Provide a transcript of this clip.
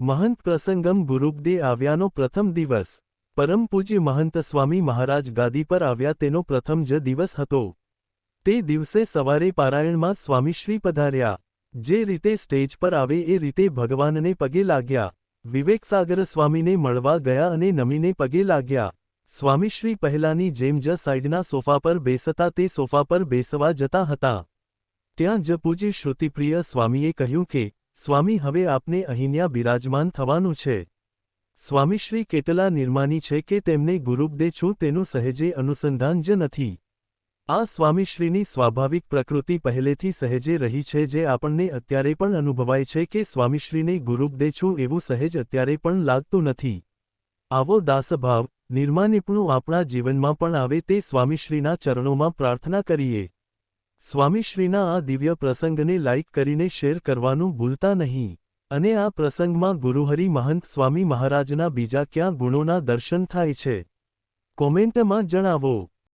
મહંત પ્રસંગમ ગુરુપદે આવ્યાનો પ્રથમ દિવસ. પરમ પૂજ્ય મહંત સ્વામી મહારાજ ગાદી પર આવ્યા તેનો પ્રથમ જ દિવસ હતો. તે દિવસે સવારે પારાયણમાં સ્વામીશ્રી પધાર્યા. જે રીતે સ્ટેજ પર આવે એ રીતે ભગવાનને પગે લાગ્યા. વિવેકસાગર સ્વામીને મળવા ગયા અને નમીને પગે લાગ્યા. સ્વામીશ્રી પહેલાની જેમ જ સાઈડના સોફા પર બેસતા તે સોફા પર બેસવા જતા હતા. ત્યાં જ પૂજ્ય શ્રુતિપ્રિય સ્વામીએ કહ્યું કે સ્વામી, હવે આપને અહીંયા બિરાજમાન થવાનું છે. સ્વામીશ્રી કેટલા નિર્માની છે કે તેમને ગુરુપદે છું તેનું સહેજે અનુસંધાન જ નથી. આ સ્વામીશ્રીની સ્વાભાવિક પ્રકૃતિ પહેલેથી સહેજે રહી છે જે આપણને અત્યારે પણ અનુભવાય છે કે સ્વામીશ્રીને ગુરુપદે છું એવું સહેજ અત્યારે પણ લાગતું નથી. આવો દાસભાવ, નિર્માનિપણું આપણા જીવનમાં પણ આવે તે સ્વામીશ્રીના ચરણોમાં પ્રાર્થના કરીએ. સ્વામીશ્રીના આ દિવ્ય પ્રસંગને લાઇક કરીને શેર કરવાનું ભૂલતા નહીં. અને આ પ્રસંગમાં ગુરુહરિ મહંત સ્વામી મહારાજના બીજા ક્યાં ગુણોના દર્શન થાય છે? કોમેન્ટમાં જણાવો.